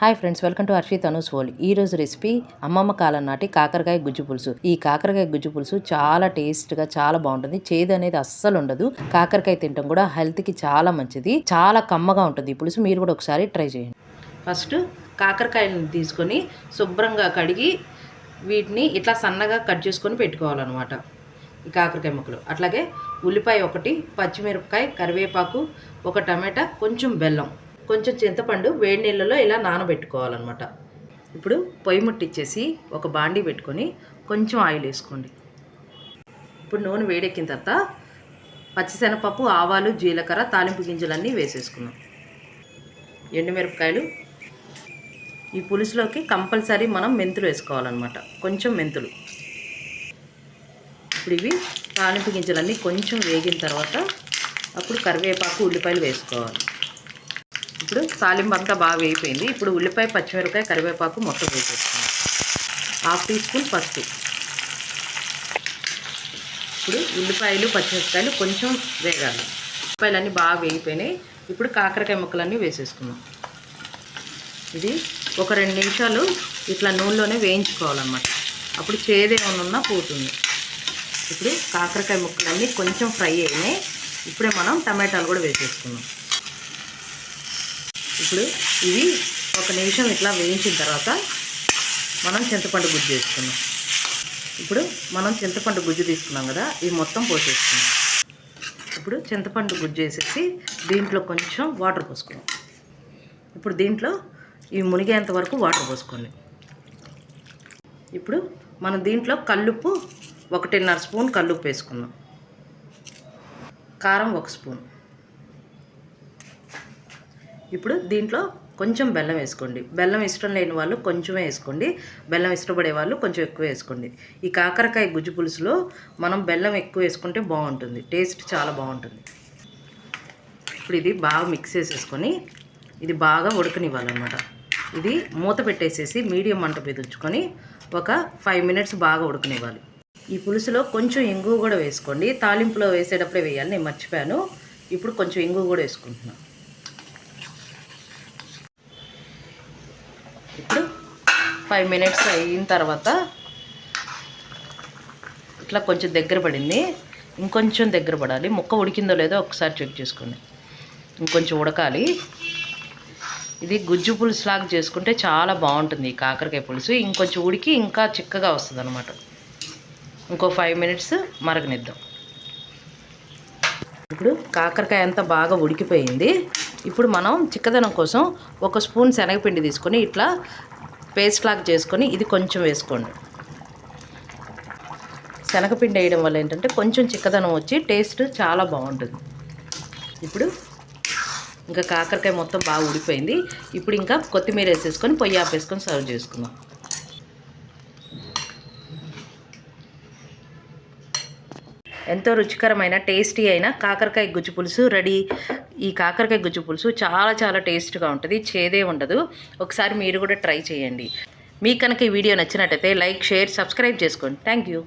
Hi friends welcome to Harshit Anu's world ఈ రోజు recipe అమ్మమ్మ కాలం నాటి కాకరకాయ గుజ్జు పులుసు. ఈ కాకరకాయ గుజ్జు పులుసు చాలా టేస్ట్గా చాలా బాగుంటుంది. చేదు అనేది అస్సలు ఉండదు. కాకరకాయ తినడం కూడా హెల్త్కి చాలా మంచిది. చాలా కమ్మగా ఉంటుంది ఈ పులుసు. మీరు కూడా ఒకసారి ట్రై చేయండి. ఫస్ట్ కాకరకాయని తీసుకొని శుభ్రంగా కడిగి వీటిని ఇట్లా సన్నగా కట్ చేసుకొని పెట్టుకోవాలన్నమాట. ఈ కాకరకాయ ముక్కలు. అట్లాగే ఉల్లిపాయ ఒకటి పచ్చిమిరపకాయ కరివేపాకు ఒక టమాటా కొంచెం బెల్లం. కొంచెం చింతపండు వేడి నీళ్ళలో ఇలా నానబెట్టుకోవాలన్నమాట. ఇప్పుడు పొయ్యి ముట్టిచ్చేసి ఒక బాండీ పెట్టుకొని కొంచెం ఆయిల్ వేసుకోండి. ఇప్పుడు నూనె వేడెక్కిన తర్వాత పచ్చిశనగపప్పు ఆవాలు జీలకర్ర తాలింపు గింజలన్నీ వేసేసుకున్నాం ఎండుమిరపకాయలు. ఈ పులుసులోకి కంపల్సరీ మనం మెంతులు వేసుకోవాలన్నమాట. కొంచెం మెంతులు. ఇప్పుడు ఇవి తాలింపు గింజలన్నీ కొంచెం వేగిన తర్వాత అప్పుడు కరివేపాకు ఉల్లిపాయలు వేసుకోవాలి. ఇప్పుడు తాలింపు అంతా బాగా వేయిపోయింది ఇప్పుడు ఉల్లిపాయ పచ్చిమిరపకాయ కరివేపాకు మొత్తం వేసేసుకున్నాం హాఫ్ టీ స్పూన్ పసుపు. ఇప్పుడు ఉల్లిపాయలు పచ్చిమిరపకాయలు కొంచెం వేగాలి. ఉల్లిపాయలు అన్నీ బాగా వేగిపోయినాయి. ఇప్పుడు కాకరకాయ ముక్కలన్నీ వేసేసుకున్నాం ఇది ఒక రెండు నిమిషాలు ఇట్లా నూనెలోనే వేయించుకోవాలన్నమాట. అప్పుడు చేదేమన్నా ఉన్నా పోతుంది. ఇప్పుడు కాకరకాయ ముక్కలన్నీ కొంచెం ఫ్రై అయినాయి. ఇప్పుడే మనం టమాటాలు కూడా వేసేసుకున్నాం ఇప్పుడు ఇవి ఒక నిమిషం ఇట్లా వేయించిన తర్వాత మనం చింతపండు గుజ్జు వేసుకున్నాం ఇప్పుడు మనం చింతపండు గుజ్జు తీసుకున్నాం కదా ఇవి మొత్తం పోసేసుకున్నాం ఇప్పుడు చింతపండు గుజ్జు వేసేసి దీంట్లో కొంచెం వాటర్ పోసుకున్నాం ఇప్పుడు దీంట్లో ఇవి మునిగేంత వరకు వాటర్ పోసుకోండి. ఇప్పుడు మనం దీంట్లో కల్లుప్పు ఒకటిన్నర స్పూన్ కల్లుప్పు వేసుకుందాం. కారం ఒక స్పూన్. ఇప్పుడు దీంట్లో కొంచెం బెల్లం వేసుకోండి. బెల్లం ఇష్టం లేని వాళ్ళు కొంచెమే వేసుకోండి. బెల్లం ఇష్టపడే వాళ్ళు కొంచెం ఎక్కువ వేసుకోండి. ఈ కాకరకాయ గుజ్జు పులుసులో మనం బెల్లం ఎక్కువ వేసుకుంటే బాగుంటుంది. టేస్ట్ చాలా బాగుంటుంది. ఇప్పుడు ఇది బాగా మిక్స్ చేసేసుకొని ఇది బాగా ఉడకనివ్వాలన్నమాట. ఇది మూత పెట్టేసేసి మీడియం మంట మీద ఉంచుకొని ఒక ఫైవ్ మినిట్స్ బాగా ఉడకనివ్వాలి. ఈ పులుసులో కొంచెం ఇంగువ కూడా వేసుకోండి. తాలింపులో వేసేటప్పుడే వేయాలి. నేను మర్చిపోయాను. ఇప్పుడు కొంచెం ఇంగువ కూడా వేసుకుంటున్నాను ఇప్పుడు ఫైవ్ మినిట్స్ అయిన తర్వాత ఇట్లా కొంచెం దగ్గర పడింది. ఇంకొంచెం దగ్గర పడాలి. ముక్క ఉడికిందో లేదో ఒకసారి చెక్ చేసుకోండి. ఇంకొంచెం ఉడకాలి. ఇది గుజ్జు పులుసు లాగా చేసుకుంటే చాలా బాగుంటుంది ఈ కాకరకాయ పులుసు. ఇంకొంచెం ఉడికి ఇంకా చిక్కగా వస్తుంది అనమాట ఇంకో ఫైవ్ మినిట్స్ మరగనిద్దాం. ఇప్పుడు కాకరకాయ అంతా బాగా ఉడికిపోయింది. ఇప్పుడు మనం చిక్కదనం కోసం ఒక స్పూన్ శనగపిండి తీసుకొని ఇట్లా పేస్ట్ లాగా చేసుకొని ఇది కొంచెం వేసుకోండి. శనగపిండి వేయడం వల్ల ఏంటంటే కొంచెం చిక్కదనం వచ్చి టేస్ట్ చాలా బాగుంటుంది. ఇప్పుడు ఇంకా కాకరకాయ మొత్తం బాగా ఉడిపోయింది ఇప్పుడు ఇంకా కొత్తిమీర వేసేసుకొని పొయ్యి ఆపేసుకొని సర్వ్ చేసుకుందాం. ఎంతో రుచికరమైన టేస్టీ అయిన కాకరకాయ గుజ్జు పులుసు రెడీ. ఈ కాకరకాయ గుజ్జు పులుసు చాలా చాలా టేస్ట్గా ఉంటుంది చేదే ఉండదు. ఒకసారి మీరు కూడా ట్రై చేయండి. మీకు కనుక ఈ వీడియో నచ్చినట్టయితే లైక్ షేర్ సబ్స్క్రైబ్ చేసుకోండి. Thank you